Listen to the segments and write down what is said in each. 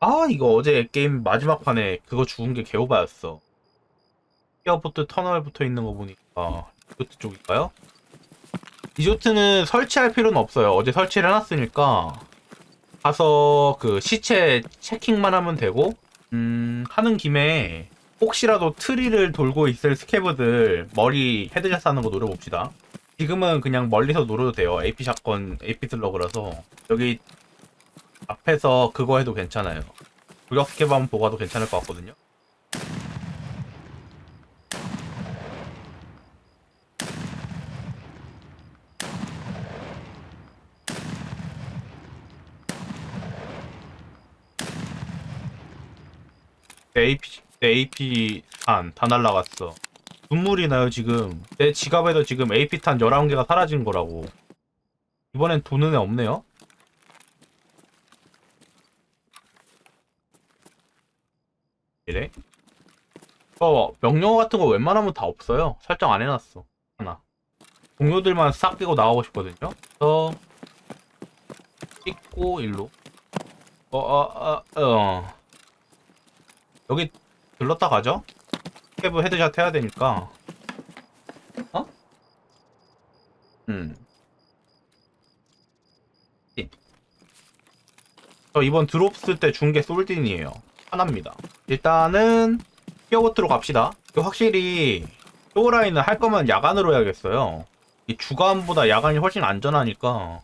아 이거 어제 게임 마지막 판에 그거 죽은 게 개오바였어. 피어보트 터널 붙어 있는 거 보니까 리조트 쪽일까요? 리조트는 설치할 필요는 없어요. 어제 설치를 해놨으니까 가서 그 시체 체킹만 하면 되고 음 하는 김에 혹시라도 트리를 돌고 있을 스캐브들 머리 헤드샷 하는 거 노려봅시다. 지금은 그냥 멀리서 노려도 돼요. AP 샷건 AP 슬러그라서. 여기 앞에서 그거 해도 괜찮아요. 구역 스캡 한번 보고 와도 괜찮을 것 같거든요. 내 AP, 내 AP 탄 다 날라갔어. 눈물이 나요, 지금. 내 지갑에도 지금 AP 탄 11개가 사라진 거라고. 이번엔 돈 은에 없네요? 이래? 어, 명령어 같은 거 웬만하면 다 없어요. 설정 안 해놨어. 하나. 동료들만 싹 끼고 나가고 싶거든요. 그래서 찍고 일로. 어, 어, 어, 어. 여기 들렀다 가죠? 스케브 헤드샷 해야 되니까. 어? 음. 예. 저 이번 드롭 쓸 때 준 게 솔딘이에요. 하나입니다. 일단은 피어보트로 갑시다. 확실히 쇼라인을 할 거면 야간으로 해야겠어요. 이 주간보다 야간이 훨씬 안전하니까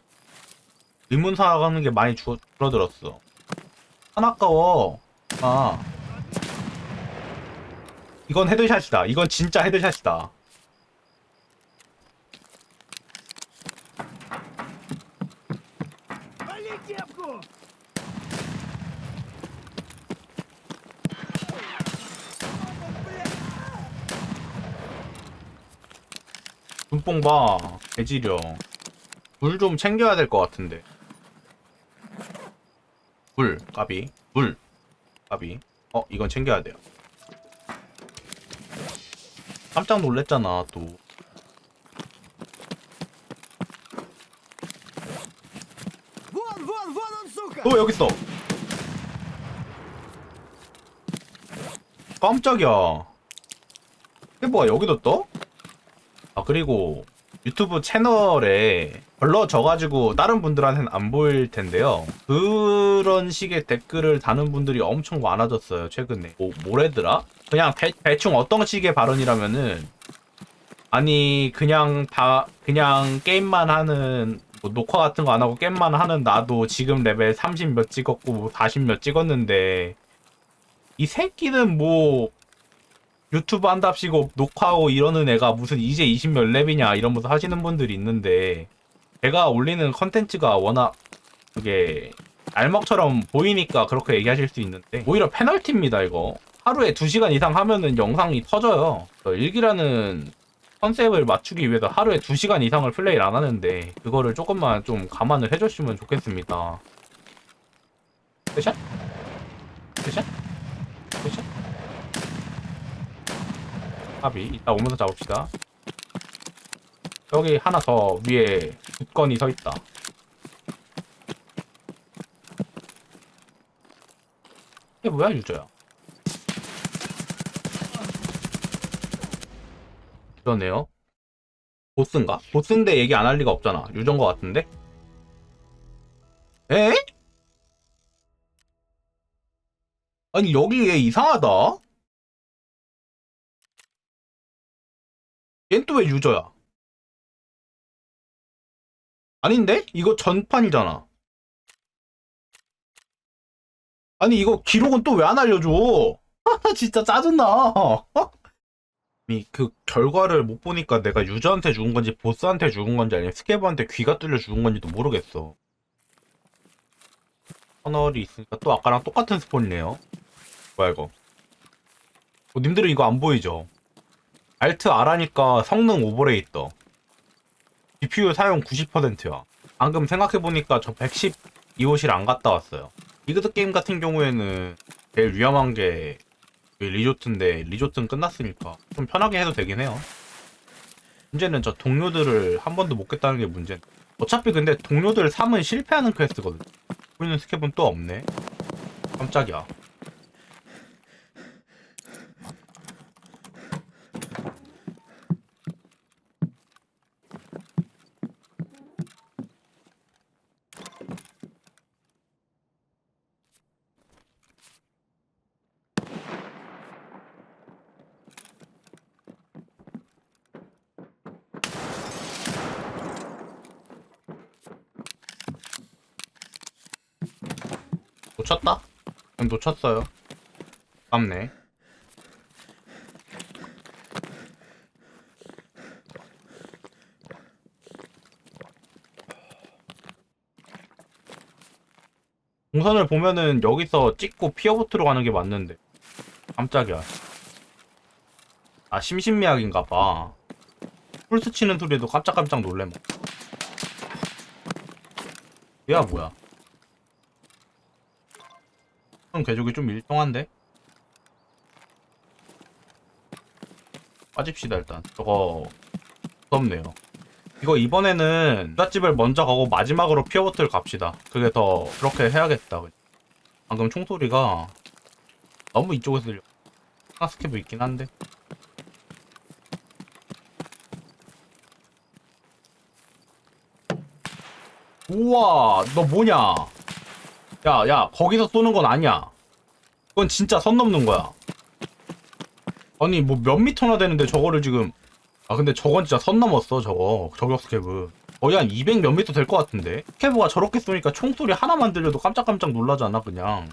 의문사 가는 게 많이 줄- 줄어들었어. 안 아까워. 아. 이건 헤드샷이다. 이건 진짜 헤드샷이다. 눈뽕 봐. 개지려. 물 좀 챙겨야 될 것 같은데. 물, 까비. 물, 까비. 어, 이건 챙겨야 돼요. 깜짝 놀랬잖아, 또. 또 어, 여기 있어. 깜짝이야. 이게 뭐야, 여기도 떠? 아 그리고 유튜브 채널에 걸러져가지고 다른 분들한테는 안 보일 텐데요. 그런 식의 댓글을 다는 분들이 엄청 많아졌어요 최근에. 뭐 뭐래더라? 그냥 대, 대충 어떤 식의 발언이라면은 아니 그냥 다 그냥 게임만 하는 뭐 녹화 같은 거 안 하고 게임만 하는 나도 지금 레벨 30 몇 찍었고 뭐40 몇 찍었는데 이 새끼는 뭐 유튜브 한답시고 녹화하고 이러는 애가 무슨 이제 20몇 렙이냐 이러면서 하시는 분들이 있는데 제가 올리는 컨텐츠가 워낙 그게 알먹처럼 보이니까 그렇게 얘기하실 수 있는데 오히려 페널티입니다 이거 하루에 2시간 이상 하면은 영상이 터져요 저 일기라는 컨셉을 맞추기 위해서 하루에 2시간 이상을 플레이를 안 하는데 그거를 조금만 좀 감안을 해줬으면 좋겠습니다? 끝샷? 끝샷? 합이 이따 오면서 잡읍시다. 여기 하나 더 위에 두 건이 서 있다. 이게 뭐야 유저야? 그러네요. 보스인가? 보스인데 얘기 안 할 리가 없잖아. 유저인 것 같은데? 에? 아니 여기 얘 이상하다 얜 또 왜 유저야? 아닌데? 이거 전판이잖아. 아니 이거 기록은 또 왜 안 알려줘? 진짜 짜증나. 아니 그 결과를 못 보니까 내가 유저한테 죽은 건지 보스한테 죽은 건지 아니면 스케브한테 귀가 뚫려 죽은 건지도 모르겠어. 터널이 있으니까 또 아까랑 똑같은 스폰이네요. 뭐야 이거? 어, 님들은 이거 안 보이죠? 알트 R하니까 성능 오버레이 떠. GPU 사용 90%야. 방금 생각해보니까 저 110 이호실 안 갔다 왔어요. 이그드 게임 같은 경우에는 제일 위험한 게 리조트인데 리조트는 끝났으니까 좀 편하게 해도 되긴 해요. 문제는 저 동료들을 한 번도 못 깼다는 게 문제. 어차피 근데 동료들 3은 실패하는 퀘스트거든. 보이는 스캡은 또 없네. 깜짝이야. 놓쳤다? 그냥 놓쳤어요. 아깝네. 동선을 보면은 여기서 찍고 피어보트로 가는 게 맞는데 깜짝이야 아 심신미약인가 봐 풀스 치는 소리에도 깜짝깜짝 놀래 뭐 얘야 뭐야 형 개족이 좀 일정한데? 빠집시다 일단. 저거 무섭네요. 이거 이번에는 부잣집을 먼저 가고 마지막으로 피어보트를 갑시다. 그게 더 그렇게 해야겠다. 방금 총소리가 너무 이쪽에서 들려. 하스캡도 있긴 한데. 우와 너 뭐냐 야, 야, 거기서 쏘는 건 아니야. 그건 진짜 선 넘는 거야. 아니, 뭐 몇 미터나 되는데 저거를 지금. 아, 근데 저건 진짜 선 넘었어, 저거. 저격 스캐브. 거의 한 200 몇 미터 될 것 같은데? 스캐브가 저렇게 쏘니까 총소리 하나만 들려도 깜짝깜짝 놀라잖아, 그냥.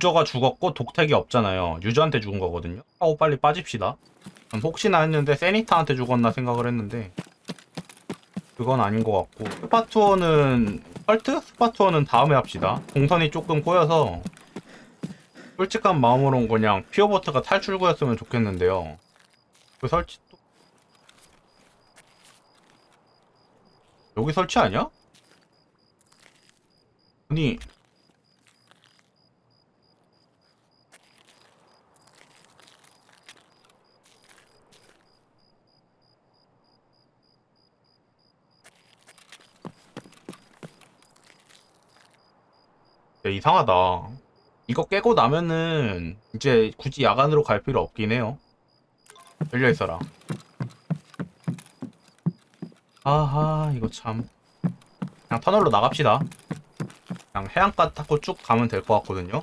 유저가 죽었고 독택이 없잖아요. 유저한테 죽은 거거든요. 하고 빨리 빠집시다. 전 혹시나 했는데 세니타한테 죽었나 생각을 했는데 그건 아닌 것 같고 스파 투어는 펄트? 스파 투어는 다음에 합시다. 동선이 조금 꼬여서 솔직한 마음으로는 그냥 피어버트가 탈출구였으면 좋겠는데요. 그 설치 또 여기 설치 아니야? 아니 야, 이상하다. 이거 깨고 나면은 이제 굳이 야간으로 갈 필요 없긴 해요. 열려 있어라. 아하, 이거 참. 그냥 터널로 나갑시다. 그냥 해안가 타고 쭉 가면 될 것 같거든요.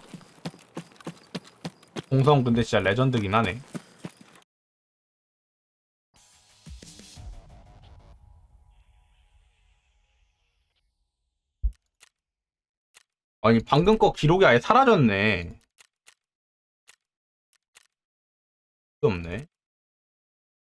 공성 근데 진짜 레전드긴 하네. 아니 방금 거 기록이 아예 사라졌네. 없네.